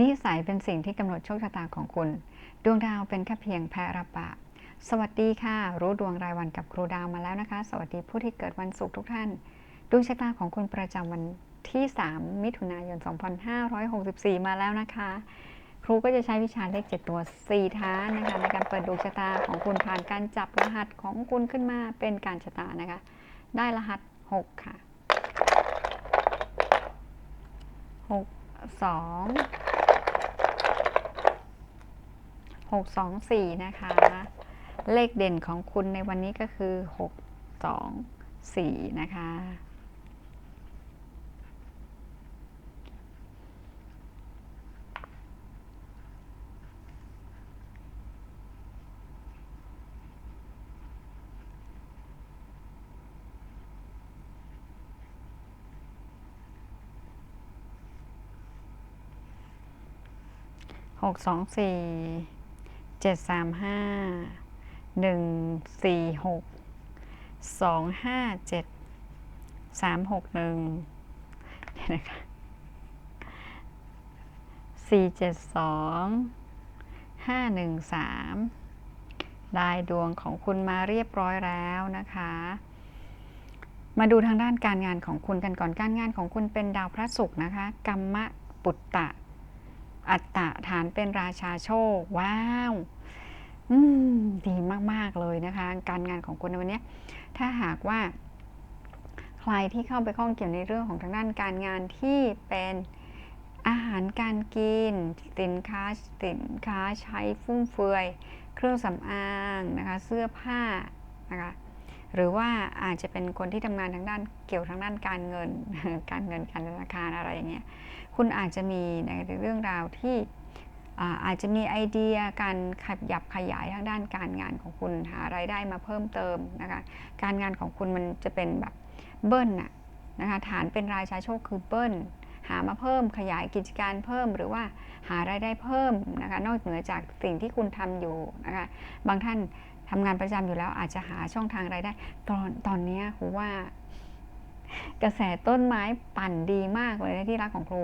นิสัยเป็นสิ่งที่กำหนดโชคชะตาของคุณ ดวงดาวเป็นแค่เพียงแพรับบาปสวัสดีค่ะ รู้ดวงรายวันกับครูดาวมาแล้วนะคะ สวัสดีผู้ที่เกิดวันศุกร์ทุกท่าน ดวงชะตาของคุณประจำวันที่ 3 มิถุนายน 2564 มาแล้วนะคะ ครูก็จะใช้วิชาเลข 7 ตัว 4 ท้านะคะในการเปิดดวงชะตาของคุณผ่านการจับรหัสของคุณขึ้นมาเป็นการชะตานะคะ ได้รหัส 6 ค่ะ 6 2 6 2 4 นะคะ เลขเด่นของคุณในวันนี้ก็คือ 6 2 4 นะคะหกสองสี่ เจ็ดสามห้าหนึ่งสี่หกสองห้าเจ็ดสามหกหนึ่งนะคะสี่เจ็ดสองห้าหนึ่งสามได้ดวงของคุณมาเรียบร้อยแล้วนะคะ มาดูทางด้านการงานของคุณกันก่อนการงานของคุณเป็นดาวพระศุกร์นะคะ กรรมะปุตตะ ตตะฐานเป็นราชาโชค ว้าวอืมดีมาก ๆ เลยนะคะ การงานของคุณในวันนี้ ถ้าหากว่า ใครที่เข้าไปข้องเกี่ยวในเรื่องของทางด้านการงานที่เป็นอาหารการกิน สินค้าสินค้าใช้ฟุ่มเฟือย เครื่องสำอางนะคะ เสื้อผ้านะคะ หรือว่าอาจจะเป็นคนที่ทำงานทางด้านเกี่ยวทางด้านการเงิน การเงินการธนาคารอะไรอย่างเงี้ย คุณอาจจะมีในเรื่องราวที่อาจจะมีไอเดียการขยับขยายทางด้านการงานของคุณหาไรายได้มาเพิ่มเติมนะคะการงานของคุณมันจะเป็นแบบเบิ้ลน่ะนะคะฐานเป็นรายชาโชคคือเบิ้ลหามาเพิ่มขยายกิจการเพิ่มหรือว่าหารายได้เพิ่มนะคะนอกเหนือจากสิ่งที่คุณทำอยู่นะคะบางท่าน ทำงานประจำอยู่แล้วอาจจะหาช่องทางรายได้ ตอนตอนนี้ครูว่ากระแสต้นไม้ปั่นดีมากเลยในที่รักของครู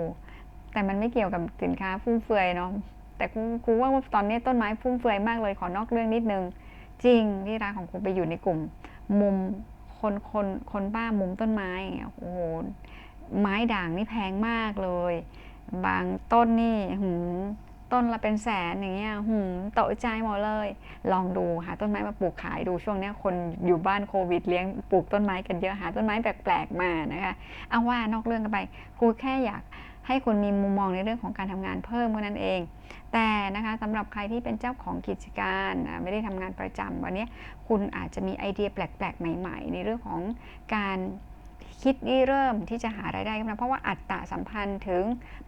แต่มันไม่เกี่ยวกับสินค้าฟุ่มเฟือยเนาะแต่ครูครูว่าตอนนี้ต้นไม้ฟุ่มเฟือยมากเลยขอนอกเรื่องนิดนึง จริงที่รักของครูไปอยู่ในกลุ่ม มุมคนคนคนบ้ามุมต้นไม้โอ้โหไม้ด่างนี่แพงมากเลย บางต้นนี่หืม ต้นละเป็นแสนอย่างเงี้ยหืมตกใจหมดเลย ลองดูหาต้นไม้มาปลูกขายดูช่วงเนี้ยคนอยู่บ้านโควิดเลี้ยงปลูกต้นไม้กันเยอะหาต้นไม้แปลกๆมานะคะ เอาว่านอกเรื่องกันไปครูแค่อยากให้คุณมีมุมมองในเรื่องของการทำงานเพิ่มเท่านั้นเอง แต่นะคะสำหรับใครที่เป็นเจ้าของกิจการไม่ได้ทำงานประจำวันนี้คุณอาจจะมีไอเดียแปลกๆ ใหม่ ๆ ในเรื่องของการคิดเริ่มที่จะหารายได้ขึ้นมาเพราะว่าอัตตะสัมพันธ์ถึง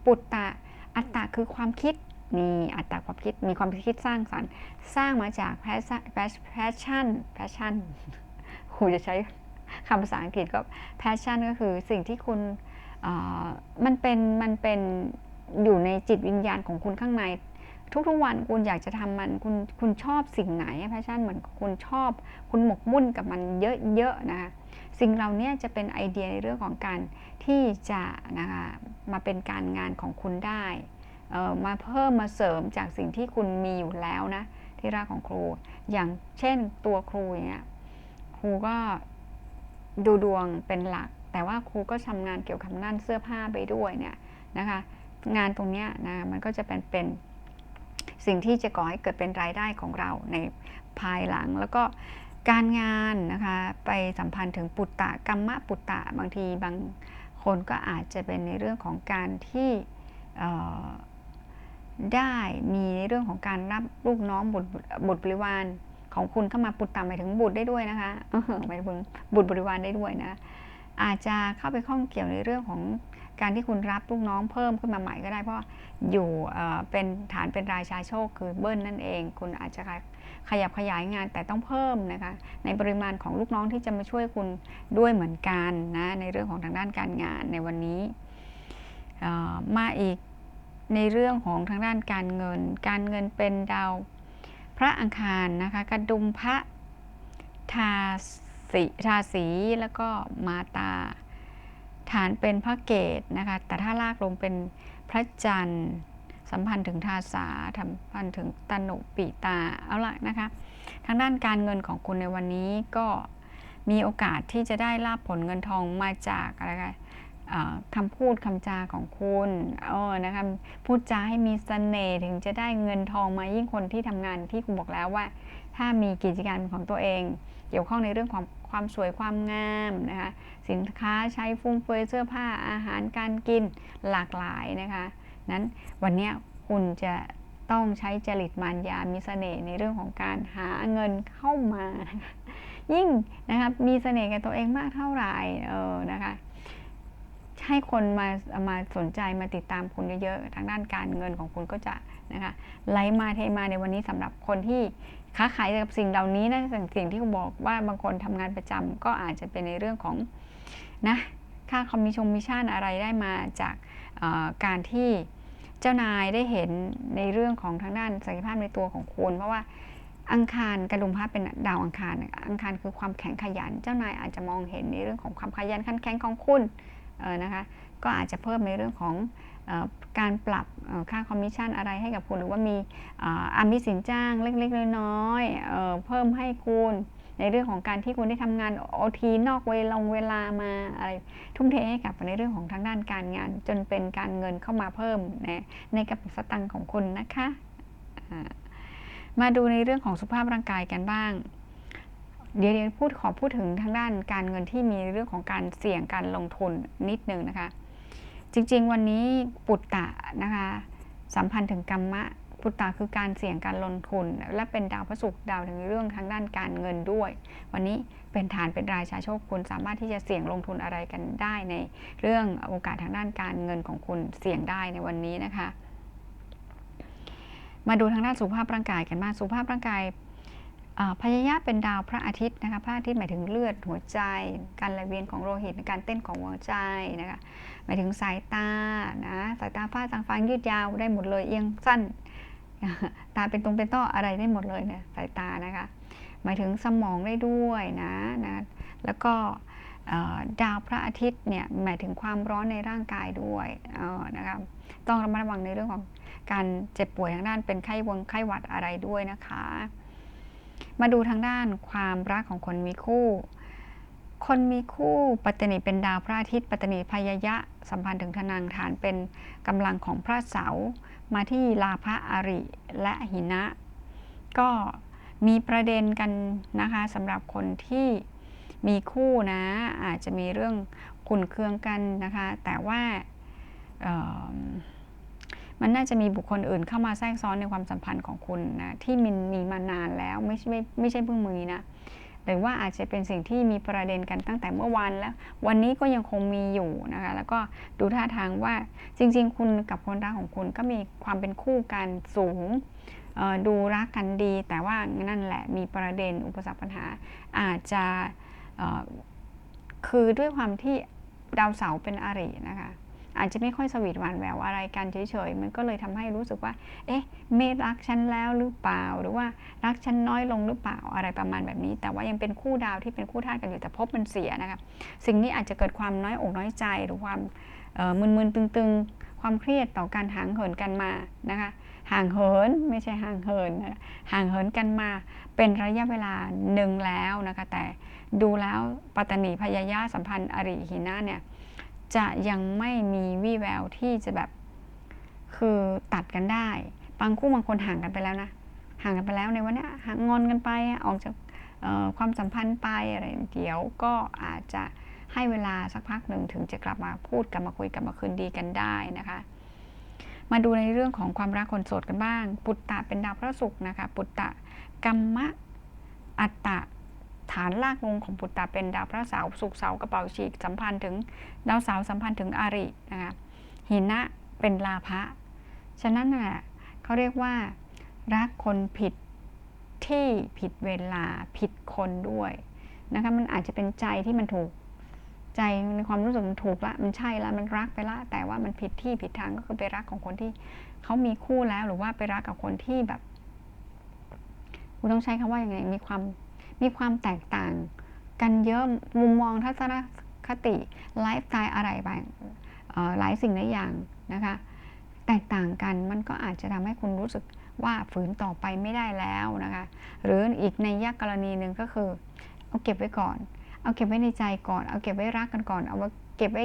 ปุตตะอัตตะคือความคิด มีอัตตะความคิดมีความคิดสร้างสรรค์ สร้างมาจากแพชชั่นแพชชั่นครูจะใช้คำภาษาอังกฤษก็แพชชั่นก็คือสิ่งที่คุณมันเป็นมันเป็นอยู่ในจิตวิญญาณของคุณข้างใน ทุกๆวันคุณอยากจะทำมันคุณคุณชอบสิ่งไหนแพชชั่นเหมือนคุณชอบ คุณหมกมุ่นกับมันเยอะๆนะคะสิ่งเหล่านี้จะเป็นไอเดียในเรื่องของการที่จะนะคะมาเป็นการงานของคุณได้ มาเพิ่มมาเสริมจากสิ่งที่คุณมีอยู่แล้วนะ ที่รักของครู อย่างเช่นตัวครูอย่างเงี้ยครูก็ดูดวงเป็นหลัก แต่ว่าครูก็ทำงานเกี่ยวกับด้านเสื้อผ้าไปด้วยเนี่ยนะคะ งานตรงเนี้ยนะมันก็จะเป็นเป็นสิ่งที่จะก่อให้เกิดเป็นรายได้ของเราในภายหลังแล้วก็การงานนะคะ ไปสัมพันธ์ถึงปุตตะกรรมะปุตตะบางทีบางคนก็อาจจะเป็นในเรื่องของการที่ ได้มีในเรื่องของการรับลูกน้องบุตรบุตรบริวารของคุณเข้ามาปุตตะหมายถึงบุตรได้ด้วยนะคะหมายถึงบุตรบริวารได้ด้วยนะอาจจะเข้าไปข้องเกี่ยวในเรื่องของการที่คุณรับลูกน้องเพิ่มขึ้นมาใหม่ก็ได้เพราะอยู่เอ่อเป็นฐานเป็นรายชาโชคคือเบิ้ลนั่นเอง คุณอาจจะขยับขยายงานแต่ต้องเพิ่มนะคะ ในปริมาณของลูกน้องที่จะมาช่วยคุณด้วยเหมือนกันนะในเรื่องของทางด้านการงานในวันนี้เอ่อมาอีก ในเรื่องของทางด้านการเงิน การเงินเป็นดาวพระอังคารนะคะกระดุมพระทาสีทาสีแล้วก็มาตา ฐานเป็นพระเกตนะคะแต่ถ้าลากลงเป็นพระจันทร์สัมพันธ์ถึงทาสาสัมพันธ์ถึงตนุปีตาเอาละนะคะทางด้านการเงินของคุณในวันนี้ก็มีโอกาสที่จะได้ลาบผลเงินทองมาจากอะไรกัน คำพูดคำจาของคุณเออนะคะพูดจาให้มีสเสน่ห์ถึงจะได้เงินทองมายิ่งคนที่ทำงานที่คุณบอกแล้วว่า ถ้ามีกิจการของตัวเอง เกี่ยวข้องในเรื่องความความสวยความงามนะคะสินค้าใช้ฟุ่มเฟือยเสื้อผ้าอาหารการกินหลากหลายนะคะนั้นวันนี้คุณจะต้องใช้จริตมารยามีเสน่ห์ในเรื่องของการหาเงินเข้ามา ยิ่งนะคะมีเสน่ห์กับตัวเองมากเท่าไหร่เออนะคะ ให้คนมามาสนใจมาติดตามคุณเยอะๆ ทางด้านการเงินของคุณก็จะนะคะไหลมาเทมาในวันนี้สำหรับคนที่ค้าขายกับสิ่งเหล่านี้นะสิ่งที่คุณบอกว่าบางคนทำงานประจำก็อาจจะเป็นในเรื่องของนะค่าคอมมิชงมิชชั่นอะไรได้มาจากการที่เจ้านายได้เห็นในเรื่องของทางด้านศักยภาพในตัวของคุณ เพราะว่าอังคารกระดุมพระเป็นดาวอังคาร อังคารคือความแข็งขยัน เจ้านายอาจจะมองเห็นในเรื่องของความขยันขันแข็งของคุณ นะคะก็อาจจะเพิ่มในเรื่องของการปรับค่าคอมมิชชั่นอะไรให้กับคุณ หรือว่ามีอามิสินจ้างเล็กๆ น้อยๆเพิ่มให้คุณในเรื่องของการที่คุณได้ทำงานโอทีนอกเวลาเวลามาอะไรทุ่มเทให้กับในเรื่องของทางด้านการงาน จนเป็นการเงินเข้ามาเพิ่มในในกระเป๋าสตังค์ของคุณนะคะ มาดูในเรื่องของสุขภาพร่างกายกันบ้าง เดี๋ยวเรียนพูดขอพูดถึงทางด้านการเงินที่มีเรื่องของการเสี่ยงการลงทุนนิดนึงนะคะ จริงๆ วันนี้ปุตตะนะคะสัมพันธ์ถึงกรรมะพุทธาคือการเสี่ยงการลงทุน และเป็นดาวพระศุกร์ดาวถึงเรื่องทางด้านการเงินด้วย วันนี้เป็นฐานเป็นรายชาโชคคุณสามารถที่จะเสี่ยงลงทุนอะไรกันได้ในเรื่องโอกาสทางด้านการเงินของคุณเสี่ยงได้ในวันนี้นะคะ มาดูทางด้านสุขภาพร่างกายกันบ้างสุขภาพร่างกาย พยายะเป็นดาวพระอาทิตย์นะคะพระอาทิตย์หมายถึงเลือดหัวใจ การไหลเวียนของโลหิตการเต้นของหัวใจนะคะหมายถึงสายตานะสายตาฟ้าจางฟางยืดยาวได้หมดเลยเอียงสั้นตาเป็นตรงเป็นต้ออะไรได้หมดเลยเนี่ยสายตานะคะหมายถึงสมองได้ด้วยนะนะแล้วก็ดาวพระอาทิตย์เนี่ยหมายถึงความร้อนในร่างกายด้วยนะคะต้องระมัดระวังในเรื่องของการเจ็บป่วยทางด้านเป็นไข้วงไข้หวัดอะไรด้วยนะคะ มาดูทางด้านความรักของคนมีคู่ คนมีคู่ปัตตนีเป็นดาวพระอาทิตย์ปัตตนีพยายะ สัมพันธ์ถึงทนางฐานเป็นกำลังของพระเสามาที่ลาภะอาริและหินะ ก็มีประเด็นกันนะคะสำหรับคนที่มีคู่นะอาจจะมีเรื่องขุนเคืองกันนะคะ แต่ว่า มันน่าจะมีบุคคลอื่นเข้ามาแทรกซ้อนในความสัมพันธ์ของคุณนะที่มีมีมานานแล้วไม่ใช่ไม่ใช่เพิ่งมือนะหรือว่าอาจจะเป็นสิ่งที่มีประเด็นกันตั้งแต่เมื่อวานแล้ว วันนี้ก็ยังคงมีอยู่นะคะแล้วก็ดูท่าทางว่าจริง ๆ คุณกับคนรักของคุณก็มีความเป็นคู่กันสูงดูรักกันดี แต่ว่านั่นแหละมีประเด็นอุปสรรคปัญหา อาจจะคือด้วยความที่ดาวเสาร์เป็นอรินะคะ อาจจะไม่ค่อยสวีทหวานแหววอะไรกันเฉยๆ มันก็เลยทำให้รู้สึกว่า เอ๊ะ เมตรักฉันแล้วหรือเปล่า หรือว่ารักฉันน้อยลงหรือเปล่าอะไรประมาณแบบนี้ แต่ว่ายังเป็นคู่ดาวที่เป็นคู่ธาตุกันอยู่แต่พบมันเสียนะคะสิ่งนี้อาจจะเกิดความน้อยอกน้อยใจหรือความมึนๆตึงๆ ความเครียดต่อการห่างเหินกันมานะคะห่างเหินไม่ใช่ห่างเหินนะห่างเหินกันมาเป็นระยะเวลาหนึ่งแล้วนะคะแต่ดูแล้วปัตตนีพยายาสัมพันธ์อริหินะเนี่ย จะยังไม่มีวี่แววที่จะแบบคือตัดกันได้ บางคู่บางคนห่างกันไปแล้วนะ ห่างกันไปแล้วในวันนี้ห่างงอนกันไปออกจากความสัมพันธ์ไปอะไรเดี๋ยวก็อาจจะให้เวลาสักพักหนึ่งถึงจะกลับมาพูดกลับมาคุยกลับมาคืนดีกันได้นะคะ มาดูในเรื่องของความรักคนโสดกันบ้าง ปุตตะเป็นดาวพระศุกร์นะคะ ปุตตะกรรมะอัตตะ ฐานลากลงของปุตตะเป็นดาวพระเสาสุกเสากระเป๋าฉีกสัมพันธ์ถึงดาวเสาสัมพันธ์ถึงอารินะคะหินะเป็นลาภะฉะนั้นน่ะเขาเรียกว่ารักคนผิดที่ผิดเวลาผิดคนด้วยนะคะมันอาจจะเป็นใจที่มันถูกใจในความรู้สึกมันถูกละมันใช่ละมันรักไปละ แต่ว่ามันผิดที่ผิดทางก็คือไปรักของคนที่เขามีคู่แล้วหรือว่าไปรักกับคนที่แบบคุณต้องใช้คำว่าอย่างไงมีความ มีความแตกต่างกันเยอะมุมมองทัศนคติไลฟ์สไตล์อะไรไปหลายสิ่งหลายอย่างนะคะแตกต่างกันมันก็อาจจะทำให้คุณรู้สึกว่าฝืนต่อไปไม่ได้แล้วนะคะหรืออีกในยะกรณีหนึ่งก็คือ เอาเก็บไว้ก่อน เอาเก็บไว้ในใจก่อน เอาเก็บไว้รักกันก่อน เอาเก็บไว้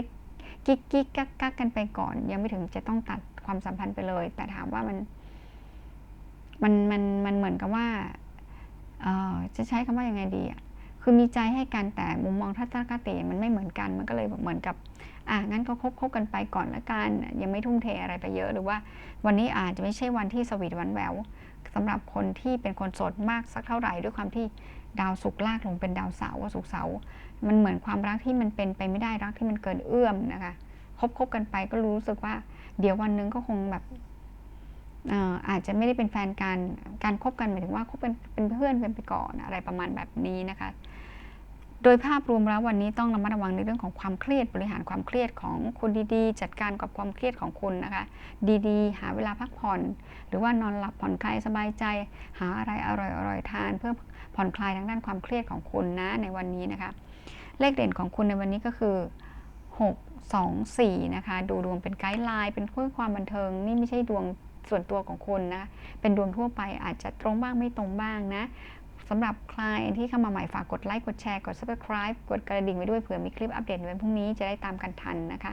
กิ๊กกิ๊กกักกักกันไปก่อน ยังไม่ถึงจะต้องตัดความสัมพันธ์ไปเลย แต่ถามว่ามันมันมันมันเหมือนกับว่า จะใช้คำว่ายังไงดีอะคือมีใจให้กันแต่มุมมองทัศนคติมันไม่เหมือนกันมันก็เลยแบบเหมือนกับอะงั้นก็คบคบกันไปก่อนละกันยังไม่ทุ่มเทอะไรไปเยอะหรือว่า วันนี้อาจจะไม่ใช่วันที่สวีทหวันแหววสำหรับคนที่เป็นคนโสดมากสักเท่าไหร่ด้วยความที่ดาวศุกร์ลากลงเป็นดาวเสาร์ว่าศุกเสาร์มันเหมือนความรักที่มันเป็นไปไม่ได้รักที่มันเกินเอื้อมนะคะคบคบกันไปก็รู้สึกว่า เดี๋ยววันนึงก็คงแบบ อาจจะไม่ได้เป็นแฟนกัน การคบกันหมายถึงว่าคบเป็นเป็นเพื่อนกันไปก่อนอะไรประมาณแบบนี้นะคะ โดยภาพรวมแล้ววันนี้ต้องระมัดระวังในเรื่องของความเครียดบริหารความเครียดของคุณดีๆ จัดการกับความเครียดของคุณนะคะ ดีๆ หาเวลาพักผ่อน หรือว่านอนหลับผ่อนคลายสบายใจ หาอะไรอร่อยๆทาน เพื่อผ่อนคลายทางด้านความเครียดของคุณนะในวันนี้นะคะ เลขเด่นของคุณในวันนี้ก็คือ 6 2 4 นะคะ ดูดวงเป็นไกด์ไลน์เป็นเพื่อความบันเทิง นี่ไม่ใช่ดวง ส่วนตัวของคุณนะ เป็นดวงทั่วไปอาจจะตรงบ้างไม่ตรงบ้างนะสำหรับใครที่เข้ามาใหม่ฝากกดไลค์ กดแชร์ กด subscribe กดกระดิ่งไว้ด้วยเผื่อมีคลิปอัปเดตในวันพรุ่งนี้จะได้ตามกันทันนะคะ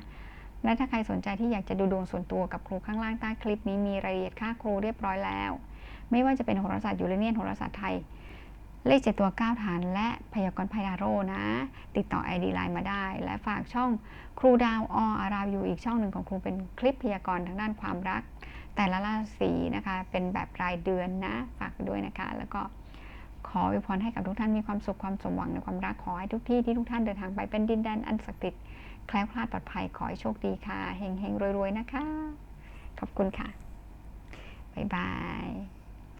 และถ้าใครสนใจที่อยากจะดูดวงส่วนตัวกับครูข้างล่างใต้คลิปนี้มีรายละเอียดค่าครูเรียบร้อยแล้ว ไม่ว่าจะเป็นโหราศาสตร์ยูเรเนียนโหราศาสตร์ไทย เลขเจ็ดตัว 9 ฐาน และพยากรณ์ไพดาโรนะ ติดต่อ ID ไลน์มาได้ และฝากช่องครูดาวออาราวอยู่อีกช่องหนึ่งของครูเป็นคลิปพยากรณ์ทางด้านความรัก แต่ละราศีนะคะ เป็นแบบรายเดือนนะฝากด้วยนะคะ แล้วก็ขออวยพรให้กับทุกท่านมีความสุขความสมหวังในความรักขอให้ทุกที่ที่ทุกท่านเดินทางไปเป็นดินแดนอันศักดิ์สิทธิ์แคล้วคลาดปลอดภัยขอให้โชคดีค่ะเฮงเฮงรวยๆนะคะ ขอบคุณค่ะ บ๊ายบาย